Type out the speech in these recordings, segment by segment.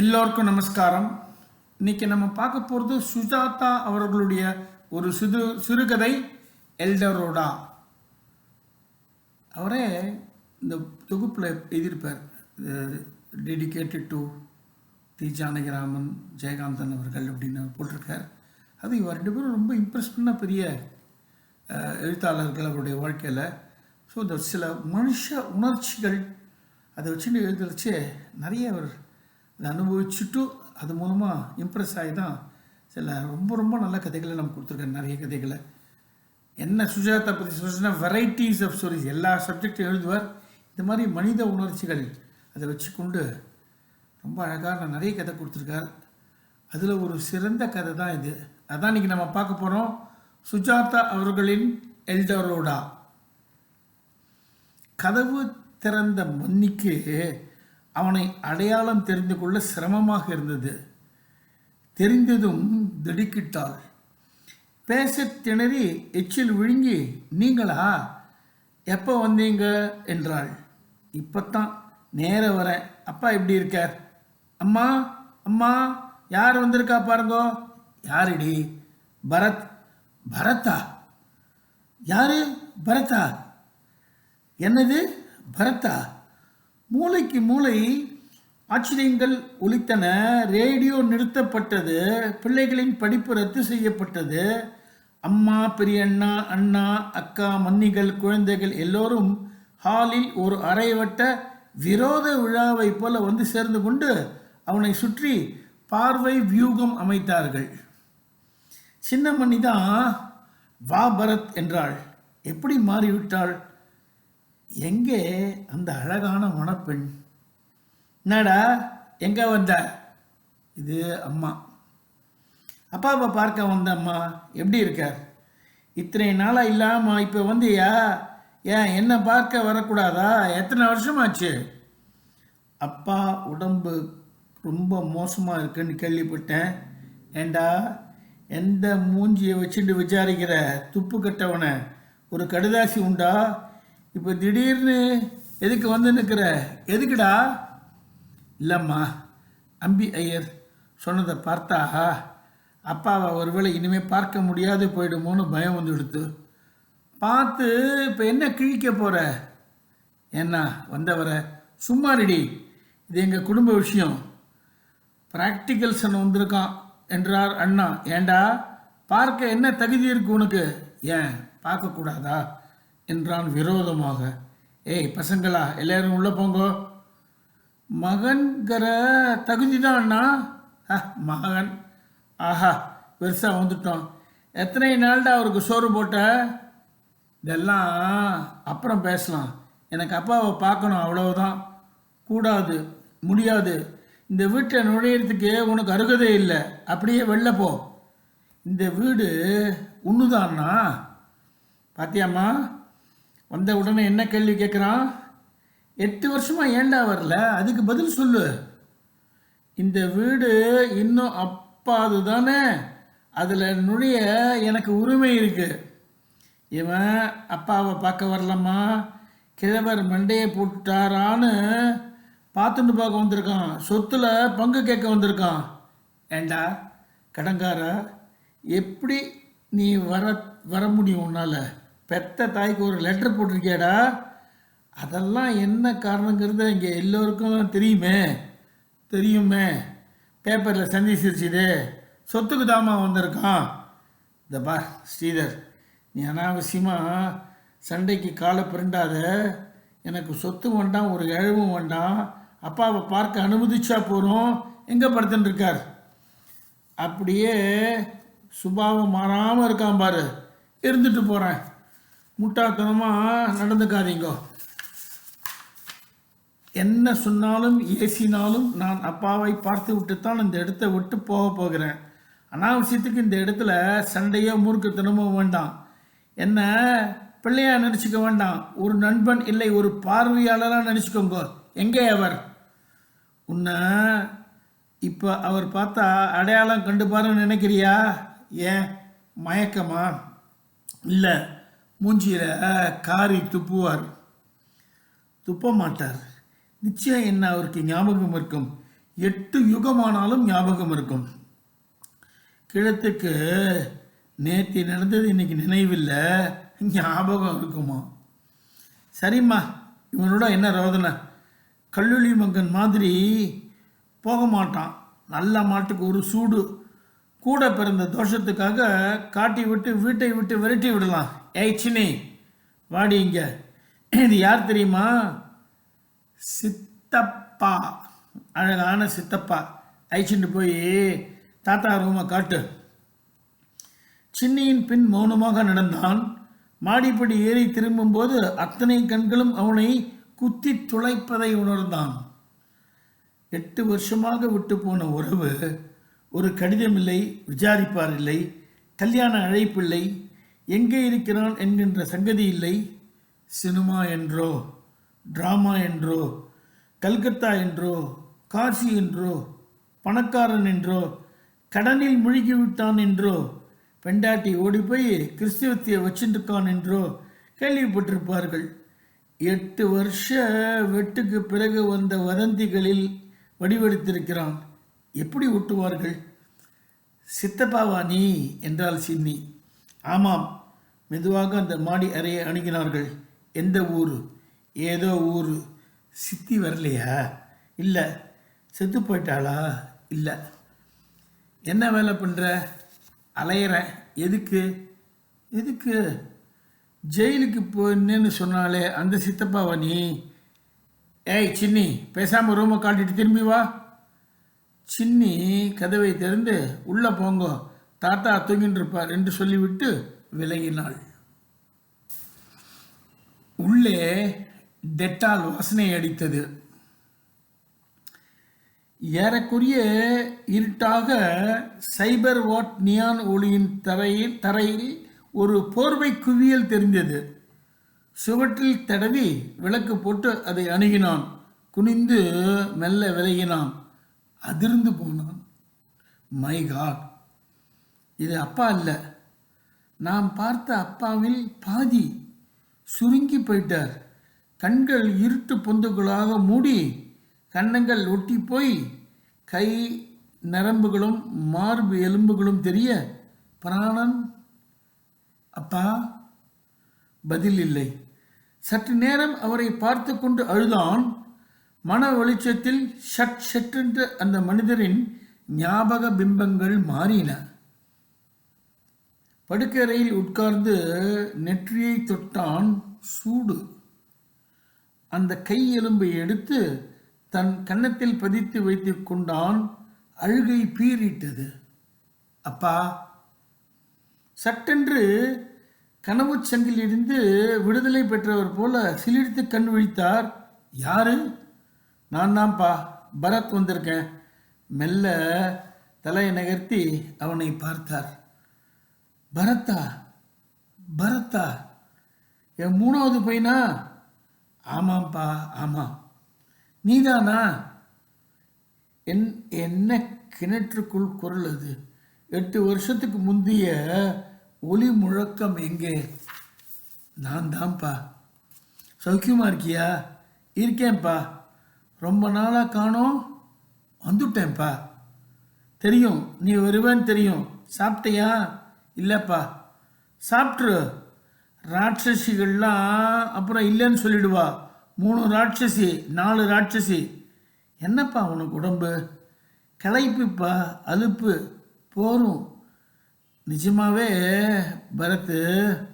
எல்லோருக்கும் நமஸ்காரம். இன்னைக்கு நம்ம பார்க்க போகிறது சுஜாதா அவர்களுடைய ஒரு சிறு சிறுகதை எல்டரோடா. அவரே இந்த தொகுப்பில் எழுதியிருப்பார். Dedicated to the Janakiraman Jayakanthan அவர்கள் அப்படின்னு போட்டிருக்கார். அது இவர் ரெண்டு பேரும் ரொம்ப இம்ப்ரெஸ் பண்ண பெரிய எழுத்தாளர்கள் அவருடைய வாழ்க்கையில். ஸோ இந்த சில மனுஷ உணர்ச்சிகள் அதை வச்சுட்டு எழுதுறச்சு நிறைய அவர் அதை அனுபவிச்சுட்டு அது மூலமாக இம்ப்ரெஸ் ஆகி தான் சில ரொம்ப ரொம்ப நல்ல கதைகளை நம்ம கொடுத்துருக்கேன் நிறைய கதைகளை. என்ன சுஜாதா பற்றி சொல்லுச்சுன்னா வெரைட்டிஸ் ஆஃப் ஸ்டோரிஸ் எல்லா சப்ஜெக்டும் எழுதுவார். இந்த மாதிரி மனித உணர்ச்சிகள் அதை வச்சுக்கொண்டு ரொம்ப அழகான நிறைய கதை கொடுத்துருக்கார். அதில் ஒரு சிறந்த கதை தான் இது. அதான் இன்னைக்கு நம்ம பார்க்க போகிறோம் சுஜாதா அவர்களின் எல்டரோடா கதவு திறந்த மன்னிக்கு அவனை அடையாளம் தெரிந்து கொள்ள சிரமமாக இருந்தது. தெரிந்ததும் திடுக்கிட்டாள். பேச திணறி எச்சில் விழுங்கி நீங்களா? எப்போ வந்தீங்க? என்றாள். இப்போத்தான். நேர வரேன் அப்பா எப்படி இருக்கார்? அம்மா அம்மா யார் வந்திருக்கா பாருங்கோ? யாருடி? பரத். பரத்தா? யாரு? பரத்தா? என்னது? பரத்தா? மூளைக்கு மூளை ஆச்சரியங்கள் ஒலித்தன ரேடியோ நிறுத்தப்பட்டது பிள்ளைகளின் படிப்பு ரத்து செய்யப்பட்டது. அம்மா பெரியண்ணா அண்ணா அக்கா மன்னிகள் குழந்தைகள் எல்லோரும் ஹாலில் ஒரு அரைவட்ட விரோத விழாவைப் போல வந்து சேர்ந்து கொண்டு அவனை சுற்றி பார்வை வியூகம் அமைத்தார்கள். சின்ன தான் வா பரத் என்றாள். எப்படி மாறிவிட்டாள்? எங்கே அந்த அழகான மணப்பெண்? என்னடா எங்கே வந்த? இது அம்மா. அப்பாவை பார்க்க வந்த அம்மா எப்படி இருக்கார் இத்தனை நாளாக இல்லாமல் இப்போ வந்தியா? ஏன் என்ன பார்க்க வரக்கூடாதா? எத்தனை வருஷமாச்சு? அப்பா உடம்பு ரொம்ப மோசமாக இருக்குன்னு கேள்விப்பட்டேன். ஏண்டா எந்த மூஞ்சியை வச்சுட்டு விசாரிக்கிற? துப்பு கட்டவனை. ஒரு கடுதாசி உண்டா? இப்போ திடீர்னு எதுக்கு வந்து நிற்கிற எதுக்குடா? இல்லைம்மா அம்பி ஐயர் சொன்னதை பார்த்தா அப்பாவை ஒருவேளை இனிமேல் பார்க்க முடியாது போயிடுமோன்னு பயம் வந்து எடுத்து பார்த்து இப்போ என்ன கிழிக்க போகிற என்ன வந்தவரை சும்மா ரெடி இது எங்கள் குடும்ப விஷயம். ப்ராக்டிக்கல் சன் வந்திருக்கான் என்றார் அண்ணா. ஏண்டா? பார்க்க என்ன தகுதி இருக்கு உனக்கு? ஏன் பார்க்கக்கூடாதா? என்றான் விரோதமாக. ஏய் பசங்களா எல்லாரும் உள்ளே போங்கோ. மகன்கிற தகுதி தான் அண்ணா ஆ மகன். ஆஹா பெருசாக வந்துட்டோம். எத்தனை நாள்டா அவருக்கு சோறு போட்ட? இதெல்லாம் அப்புறம் பேசலாம். எனக்கு அப்பாவை பார்க்கணும் அவ்வளவுதான். கூடாது முடியாது. இந்த வீட்டை நுழையிறதுக்கு உனக்கு அருகதை இல்லை. அப்படியே வெளில போ. இந்த வீடு ஒன்றுதான்னா பாத்தியாம்மா? வந்த உடனே என்ன கேள்வி கேட்குறான் எட்டு வருஷமாக ஏண்டா வரல? அதுக்கு பதில் சொல்லு. இந்த வீடு இன்னும் அப்பாது தானே? அதில் நுழைய எனக்கு உரிமை இருக்குது இவன் அப்பாவை பார்க்க வரலம்மா. கிழவர் மண்டையை போட்டுட்டாரான்னு பார்த்துட்டு பார்க்க வந்திருக்கான். சொத்தில் பங்கு கேட்க வந்திருக்கான். ஏண்டா கடங்காரா? எப்படி நீ வர வர முடியும் உன்னால்? பெத்த தாய்க்கு ஒரு லெட்டர் போட்டிருக்கியாடா? அதெல்லாம் என்ன காரணங்கிறது இங்கே எல்லோருக்கும் தெரியுமே. தெரியுமே. பேப்பரில் சந்திச்சிருச்சுது சொத்துக்கு தாமா வந்திருக்கான். இந்த பா ஸ்ரீதர். நீ அனாவசியமாக சண்டைக்கு காலை பிறண்டாத எனக்கு சொத்து வேண்டாம் ஒரு இழவும் வேண்டாம். அப்பாவை பார்க்க அனுமதிச்சா போகிறோம் எங்கே படுத்துட்டுருக்கார் அப்படியே சுபாவம் மாறாமல் இருக்கான் பாரு. இருந்துட்டு போகிறேன் முட்டாள்தனமாக நடந்துக்காதீங்கோ. என்ன சொன்னாலும் ஏசினாலும் நான் அப்பாவை பார்த்து விட்டுத்தான் இந்த இடத்த விட்டு போக போகிறேன். அனாவசியத்துக்கு இந்த இடத்துல சண்டையோ மூர்க்கத்தனமோ வேண்டாம். என்ன பிள்ளையாக நினச்சிக்க வேண்டாம். ஒரு நண்பன் இல்லை ஒரு பார்வையாளராக நினச்சிக்கோங்க. எங்கே அவர்? உன்னை இப்போ அவர் பார்த்தா அடையாளம் கண்டு பாருன்னு நினைக்கிறியா? ஏன் மயக்கமா? இல்லை. மூஞ்சியில் காரி துப்புவார். துப்ப மாட்டார் நிச்சயம் என்ன அவருக்கு ஞாபகம் இருக்கும்? எட்டு யுகமானாலும் ஞாபகம் இருக்கும். கிழத்துக்கு நேற்று நடந்தது இன்னைக்கு நினைவில்லை. ஞாபகம் இருக்குமா? சரிம்மா இவனோட என்ன ரோதனை? கல்லூலி மங்கன் மாதிரி போக மாட்டான் நல்ல மாட்டுக்கு ஒரு சூடு. கூட பிறந்த தோஷத்துக்காக காட்டி விட்டு வீட்டை விட்டு விரட்டி விடலாம். ஏய் சின்னி வாடி இங்க. இது யார் தெரியுமா? சித்தப்பா. அழகான சித்தப்பா. அழைச்சிட்டு போய் தாத்தா ரூமை காட்டு. சின்னியின் பின் மௌனமாக நடந்தான். மாடிப்படி ஏறி திரும்பும்போது அத்தனை கண்களும் அவனை குத்தி துளைப்பதை உணர்ந்தான். எட்டு வருஷமாக விட்டு போன உறவு ஒரு கடிதம் இல்லை விசாரிப்பார் இல்லை கல்யாண அழைப்பில்லை எங்கே இருக்கிறான் என்கின்ற சங்கதி இல்லை. சினிமா என்றோ டிராமா என்றோ கல்கத்தா என்றோ காசி என்றோ பணக்காரன் என்றோ கடனில் முழுகிவிட்டான் என்றோ பெண்டாட்டி ஓடி போய் கிறிஸ்தவத்தையை வச்சுருக்கான் என்றோ கேள்விப்பட்டிருப்பார்கள். எட்டு வருஷ வெட்டுக்கு பிறகு வந்த வதந்திகளில் வடிவெடுத்திருக்கிறான். எப்படி ஒட்டுவார்கள்? சித்தப்பாவா நீ என்றால் சின்னி. ஆமாம். மெதுவாக அந்த மாடி அறையை அணுகினார்கள். எந்த ஊர்? ஏதோ ஊர். சித்தி வரலையா? இல்லை. செத்து போயிட்டாளா? இல்லை. என்ன வேலை பண்ணுற அலையிறேன் எதுக்கு? எதுக்கு? ஜெயிலுக்கு போனேன்னு சொன்னாலே அந்த சித்தப்பாவா நீ? ஏய் சின்னி பேசாமல் ரூமை காட்டிட்டு திரும்பி வா. சின்னி கதவை திறந்து உள்ளே போங்க. தாத்தா தூங்கின்றிருப்பார் என்று சொல்லிவிட்டு விலகினாள். உள்ளே டெட்டால் வாசனை அடித்தது. ஏறக்குறைய இருட்டாக சைபர் வாட் நியான் ஒளியின் தரையில் தரையில் ஒரு போர்வை குவியல் தெரிந்தது. சுவற்றில் தடவி விளக்கு போட்டு அதை அணுகினான். குனிந்து மெல்ல விலகினான். அதிர்ந்து போனான். My God! இது அப்பா இல்லை நாம் பார்த்த அப்பாவில் பாதி சுருங்கி போயிட்டார். கண்கள் இருட்டு பொந்துகளாக மூடி கண்ணங்கள் ஒட்டி போய் கை நரம்புகளும் மார்பு எலும்புகளும் தெரிய பிராணன் அப்பா பதில் இல்லை. சற்று நேரம் அவரை பார்த்து கொண்டு அழுதான். மன வெளிச்சத்தில் ஷட் ஷட்டென்று அந்த மனிதரின் ஞாபக பிம்பங்கள் மாறின. படுக்கறையில் உட்கார்ந்து நெற்றியை தொட்டான் சூடு. அந்த கை எலும்பை எடுத்து தன் கன்னத்தில் பதித்து வைத்து கொண்டான் அழுகை பீறிட்டது. அப்பா சட்டென்று கனவுச் சங்கிலிருந்து விடுதலை பெற்றவர் போல சிலிர்த்து கண் விழித்தார். யாரு? நான் தான்ப்பா பரத் வந்திருக்கேன். மெல்ல தலையை நகர்த்தி அவனை பார்த்தார். பரத்தா பரத்தா என் மூணாவது பையனா? ஆமாம்ப்பா ஆமாம் நீதானா? என் என்ன கிணற்றுக்குள் குரல் அது? எட்டு வருஷத்துக்கு முந்தைய ஒளி முழக்கம் எங்கே? நான் தான்ப்பா சௌக்கியமாக இருக்கியா? இருக்கேன்ப்பா. ரொம்ப நாளாக காணோம். வந்துட்டேன்ப்பா. தெரியும் நீ வருவேன்னு தெரியும். சாப்பிட்டியா? இல்லைப்பா. சாப்பிட்ரு ராட்சசிகள்லாம் அப்புறம் இல்லைன்னு சொல்லிடுவா. மூணு ராட்சசி நாலு ராட்சசி. என்னப்பா உனக்கு உடம்பு? களைப்புப்பா அலுப்பு போரும். நிஜமாகவே பரத்து.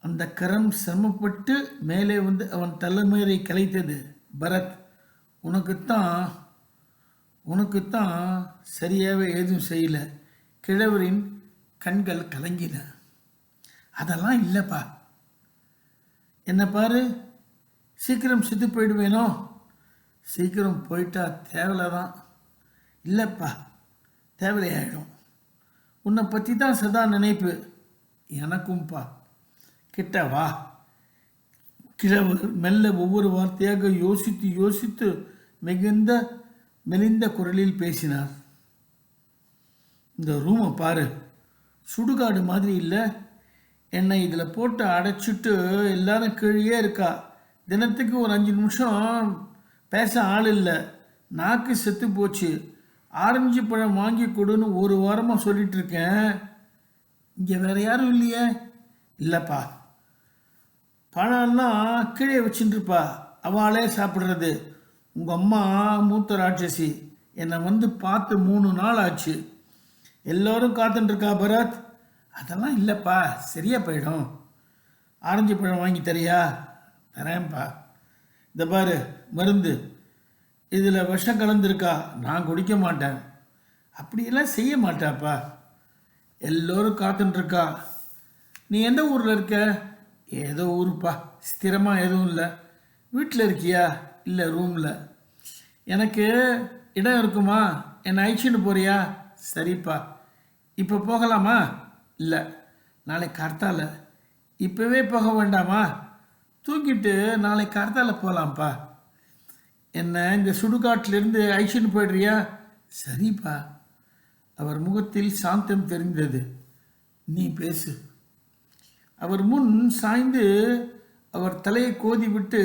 அந்த கரம் சிரமப்பட்டு மேலே வந்து அவன் தலைமையை கலைத்தது. பரத் உனக்குத்தான் உனக்குத்தான் சரியாகவே எதுவும் செய்யலை. கிழவரின் கண்கள் கலங்கின. அதெல்லாம் இல்லைப்பா. என்ன பாரு. சீக்கிரம் செத்து போயிடுவேனோ? சீக்கிரம் போயிட்டா தேவலை தான். இல்லைப்பா. தேவலையாயிடும். உன்னை பற்றி தான் சதா நினைப்பு. எனக்கும்பா. கிட்ட வா. கிழவர் மெல்ல ஒவ்வொரு வார்த்தையாக யோசித்து யோசித்து மிகுந்த மெலிந்த குரலில் பேசினார். இந்த ரூமை பாரு. சுடுகாடு மாதிரி இல்லை. என்னை இதில் போட்டு அடைச்சிட்டு எல்லாரும் கீழே இருக்கா. தினத்துக்கு ஒரு அஞ்சு நிமிஷம் பேச ஆள் இல்லை. நாக்கு செத்து போச்சு. ஆரஞ்சு பழம் வாங்கி கொடுன்னு ஒரு வாரமாக சொல்லிட்டு இருக்கேன். இங்கே வேற யாரும் இல்லையே. இல்லைப்பா. பழம்லாம் கீழே வச்சுட்டுருப்பா அவளே சாப்பிட்றது. உங்கள் அம்மா மூத்த ராட்சசி. என்னை வந்து பார்த்து மூணு நாள் ஆச்சு. எல்லோரும் காத்துட்டுருக்கா பரத்? அதெல்லாம் இல்லைப்பா சரியா போயிடும். ஆரஞ்சு பழம் வாங்கி தரியா? தரேன்ப்பா. இந்த பாரு மருந்து. இதில் விஷம் கலந்துருக்கா? நான் குடிக்க மாட்டேன். அப்படியெல்லாம் செய்ய மாட்டாப்பா. எல்லோரும் காத்துட்டுருக்கா நீ எந்த ஊரில் இருக்க? ஏதோ ஊருப்பா. ஸ்திரமாக எதுவும் இல்லை. வீட்டில் இருக்கியா? இல்லை ரூமில் எனக்கு இடம் இருக்குமா? என்னை அழிச்சிட்டு போறியா? சரிப்பா. இப்போ போகலாமா? இல்லை. நாளை கார்த்தால. இப்போவே போக வேண்டாமா? தூக்கிட்டு நாளை கார்த்தால போகலாம்ப்பா என்ன இந்த சுடுகாட்டிலிருந்து ஐஷன் போயிடுறியா? சரிப்பா. அவர் முகத்தில் சாந்தம் தெரிந்தது. நீ பேசு. அவர் முன் சாய்ந்து அவர் தலையை கோதி விட்டு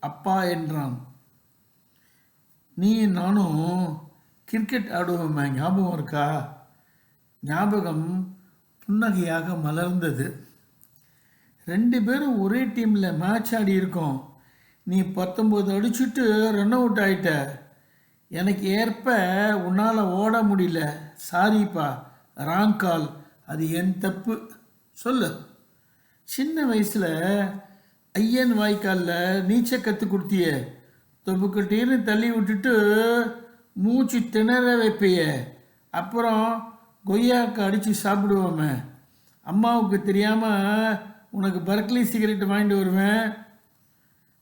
அப்பா என்றான். நீ நானும் கிரிக்கெட் ஆடுவோமே? ஞாபகம் இருக்கா? ஞாபகம் புன்னகையாக மலர்ந்தது. ரெண்டு பேரும் ஒரே டீமில் மேட்ச் ஆடி இருக்கோம். நீ பத்தொம்போது அடிச்சுட்டு ரன் அவுட் ஆயிட்ட. எனக்கு ஏற்ப உன்னால் ஓட முடியல. சாரிப்பா ராங் கால் அது என் தப்பு. சொல்லு. சின்ன வயசில் ஐயன் வாய்க்காலில் நீச்சல் கற்றுக் கொடுத்தியே. தொப்புக்கட்டின்னு தள்ளி விட்டுட்டு மூச்சு திணற வைப்பைய அப்புறம் கொய்யாக்கு அடித்து சாப்பிடுவோமே. அம்மாவுக்கு தெரியாமல் உனக்கு பர்க்லி சிகரெட் வாங்கிட்டு வருவேன்.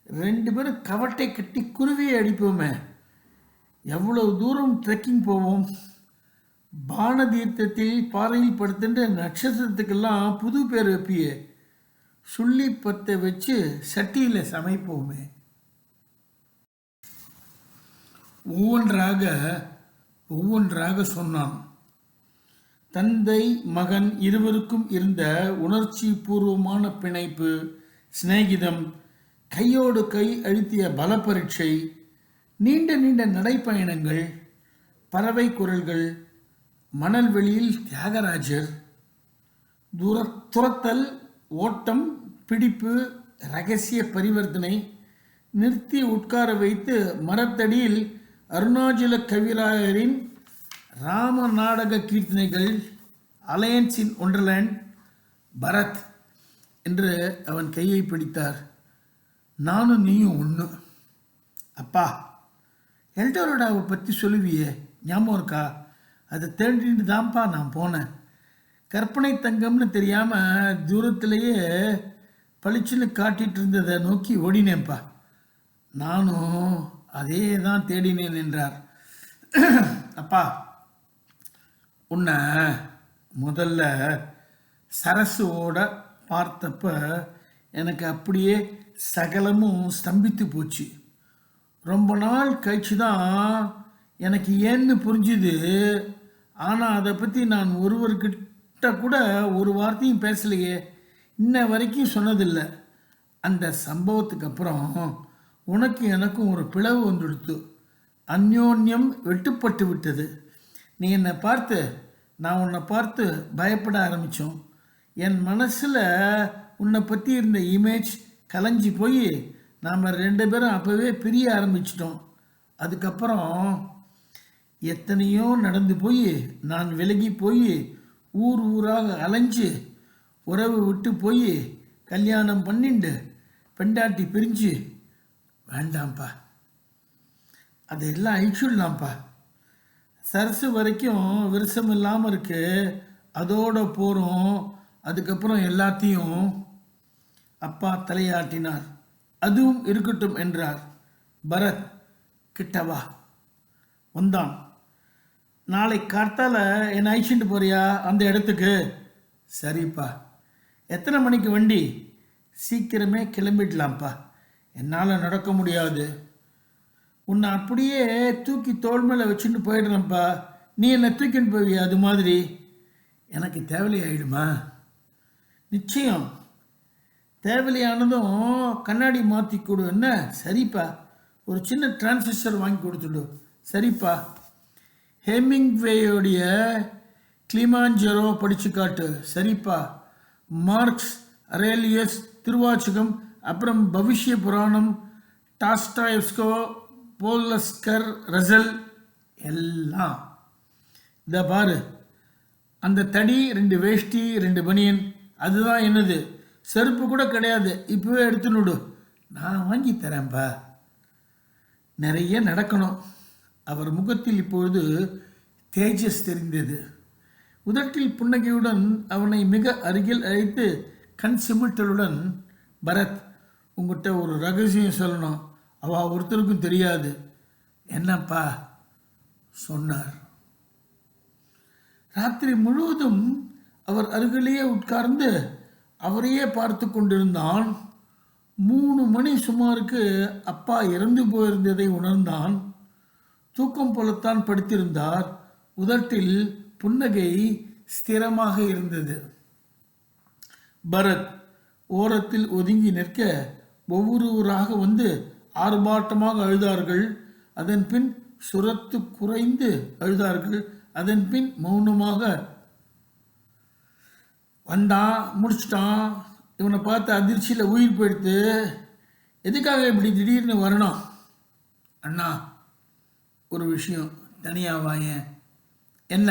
ரெண்டு பேரும் கவட்டை கட்டி குருவியை அடிப்போமே. எவ்வளவு தூரம் ட்ரெக்கிங் போவோம். பானதீர்த்தத்தில் பாறையில் படுத்துட்டு நட்சத்திரத்துக்கெல்லாம் புது பேர் வைப்பியே. சுள்ளி பற்ற வச்சு சட்டியில் சமைப்போமே. ஒவ்வொன்றாக ஒவ்வொன்றாக சொன்னான். தந்தை மகன் இருவருக்கும் இருந்த உணர்ச்சி பூர்வமான பிணைப்பு சிநேகிதம் கையோடு கை அழுத்திய பல பரீட்சை நீண்ட நீண்ட நடைப்பயணங்கள் பறவை குரல்கள் மணல் வெளியில் தியாகராஜர் துர துரத்தல் ஓட்டம் பிடிப்பு ரகசிய பரிவர்த்தனை நிறுத்தி உட்கார வைத்து மரத்தடியில் அருணாச்சல கவிராயரின் ராம நாடக கீர்த்தனைகள் அலையன்ஸ் இன் ஒண்டர்லேண்ட் பரத் என்று அவன் கையை பிடித்தார். நானும் நீயும் ஒன்று அப்பா எல்டோரோடாவை பற்றி சொல்லுவியே ஞாபகம் இருக்கா? அதை தேடிட்டு தான்ப்பா நான் போனேன். கற்பனை தங்கம்னு தெரியாமல் தூரத்திலேயே பளிச்சுன்னு காட்டிகிட்டு இருந்ததை நோக்கி ஓடினேன்ப்பா. நானும் அதே தான் தேடினேன் என்றார் அப்பா உன்னை முதல்ல சரசுவோட பார்த்தப்ப எனக்கு அப்படியே சகலமும் ஸ்தம்பித்து போச்சு. ரொம்ப நாள் கழிச்சு தான் எனக்கு ஏன்னு புரிஞ்சுது. ஆனால் அதை பற்றி நான் ஒருவர்கிட்ட கூட ஒரு வார்த்தையும் பேசலையே. இன்ன வரைக்கும் சொன்னதில்லை. அந்த சம்பவத்துக்கு அப்புறம் உனக்கு எனக்கும் ஒரு பிளவு வந்துடுத்து அந்யோன்யம் வெட்டுப்பட்டு விட்டது. நீ என்னை பார்த்து நான் உன்னை பார்த்து பயப்பட ஆரம்பித்தோம் என் மனசில் உன்னை பற்றி இருந்த இமேஜ் கலைஞ்சி போய் நாம் ரெண்டு பேரும் அப்போவே பிரிய ஆரம்பிச்சிட்டோம். அதுக்கப்புறம் எத்தனையோ நடந்து போய் நான் விலகி போய் ஊர் ஊராக அலைஞ்சு உறவு விட்டு போய் கல்யாணம் பண்ணிண்டு பெண்டாட்டி பிரிஞ்சு வேண்டாம்ப்பா. அதெல்லாம் அழிச்சுடலாம்ப்பா. சரசு வரைக்கும் விருசம் இல்லாமல் இருக்கு. அதோட போகிறோம் அதுக்கப்புறம் எல்லாத்தையும் அப்பா தலையாட்டினார். அதுவும் இருக்கட்டும் என்றார். பரத் கிட்டவா வந்தான். நாளை கார்த்தால என்னை அழிச்சுட்டு போறியா? அந்த இடத்துக்கு. சரிப்பா. எத்தனை மணிக்கு வண்டி? சீக்கிரமே கிளம்பிடலாம்ப்பா. என்னால் நடக்க முடியாது. உன்னை அப்படியே தூக்கி தோள் மேலே வச்சுட்டு போயிடுறேன்ப்பா. நீ என்னை தூக்கின்னு போவியா? அது மாதிரி. எனக்கு தேவையாயிடுமா? நிச்சயம். தேவையானதும் கண்ணாடி மாற்றி கொடு. என்ன? சரிப்பா. ஒரு சின்ன டிரான்சிஸ்டர் வாங்கி கொடுத்துடு. சரிப்பா. ஹெமிங்வேயோடைய கிளிமாஞ்சரோ படிச்சு காட்டு. சரிப்பா. மார்க்ஸ் அரேலியஸ் திருவாச்சகம் அப்புறம் பவிஷ்ய புராணம் டாஸ்டாயஸ்கோ போலஸ்கர் ரசல் எல்லாம். இதை பாரு. அந்த தடி ரெண்டு வேஷ்டி ரெண்டு பனியன் அதுதான் என்னது? செருப்பு கூட கிடையாது. இப்போவே எடுத்துனுடு நான் வாங்கி தரேன்ப்பா நிறைய நடக்கணும். அவர் முகத்தில் இப்பொழுது தேஜஸ் தெரிந்தது. உதட்டில் புன்னகையுடன் அவனை மிக அருகில் அழைத்து கண் சிமிட்டலுடன் பரத் உங்கள்கிட்ட ஒரு ரகசியம் சொல்லணும். அவ ஒருத்தருக்கும் தெரியாது. என்னப்பா? சொன்னார். ராத்திரி முழுவதும் அவர் அருகிலேயே உட்கார்ந்து அவரையே பார்த்து கொண்டிருந்தான். மூணு மணி சுமாருக்கு அப்பா இறந்து போயிருந்ததை உணர்ந்தான். தூக்கம் போலத்தான் படுத்திருந்தார். உதட்டில் புன்னகை ஸ்திரமாக இருந்தது. பரத் ஓரத்தில் ஒதுங்கி நிற்க ஒவ்வொருவராக வந்து ஆர்ப்பாட்டமாக அழுதார்கள். அதன் பின் சுரத்து குறைந்து அழுதார்கள். அதன் பின் மௌனமாக வந்தான் முடிச்சிட்டான் இவனை பார்த்து அதிர்ச்சியில் உயிர் போயிடுத்து எதுக்காக இப்படி திடீர்னு வரணும்? அண்ணா ஒரு விஷயம் தனியாக வாயேன் என்ன?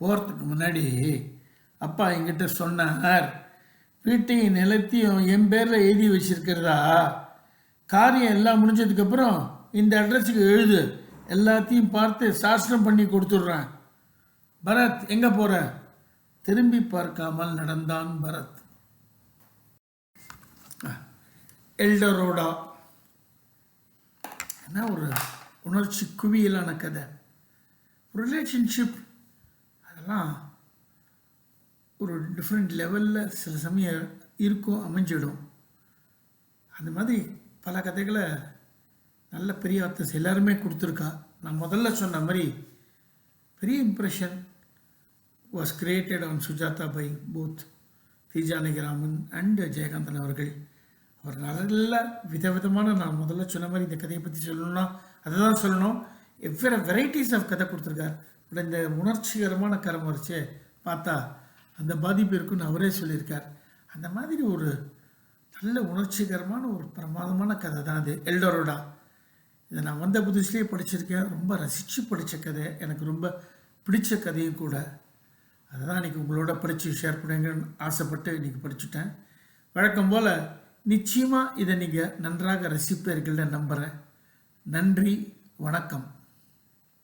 போகிறதுக்கு முன்னாடி அப்பா என்கிட்ட சொன்னார். வீட்டையும் நிலத்தையும் என் பேரில் எழுதி வச்சிருக்கிறதா? காரியம் எல்லாம் முடிஞ்சதுக்கப்புறம் இந்த அட்ரஸுக்கு எழுது. எல்லாத்தையும் பார்த்து சாஸ்திரம் பண்ணி கொடுத்துட்றேன். பரத் எங்கே போகிற திரும்பி பார்க்காமல் நடந்தான் பரத். எல்டரோடா. என்ன ஒரு உணர்ச்சி குவியலான கதை. ரிலேஷன்ஷிப் அதெல்லாம் ஒரு டிஃப்ரெண்ட் லெவலில் சில சமயம் இருக்கும் அமைஞ்சிடும். அந்த மாதிரி பல கதைகளை நல்ல பெரிய ஆர்த்தஸ் எல்லாருமே கொடுத்துருக்கா. நான் முதல்ல சொன்ன மாதிரி பெரிய impression was created on Sujatha by both the Janakiraman and Jayakanthan அவர்கள். அவர் நல்ல விதவிதமான நான் முதல்ல சொன்ன மாதிரி இந்த கதையை பற்றி சொல்லணும்னா அதை தான் சொல்லணும். எவ்வளோ வெரைட்டிஸ் ஆஃப் கதை கொடுத்துருக்கார். பட் இந்த உணர்ச்சிகரமான கரம் வரைச்சு பார்த்தா அந்த பாதிப்பு இருக்குன்னு அவரே சொல்லியிருக்கார். அந்த மாதிரி ஒரு நல்ல உணர்ச்சிகரமான ஒரு பிரமாதமான கதை தான் அது. எல்டோரோடா. இதை நான் வந்த புதுசுலேயே படிச்சிருக்கேன். ரொம்ப ரசித்து படித்த கதை. எனக்கு ரொம்ப பிடிச்ச கதையும் கூட. அதை தான் இன்றைக்கி உங்களோட படித்து ஷேர் பண்ணுங்கன்னு ஆசைப்பட்டு இன்றைக்கி படிச்சுட்டேன். வழக்கம் போல் நிச்சயமாக இதை நீங்கள் நன்றாக ரசிப்பீர்கள்னு நம்புகிறேன் நன்றி. வணக்கம்.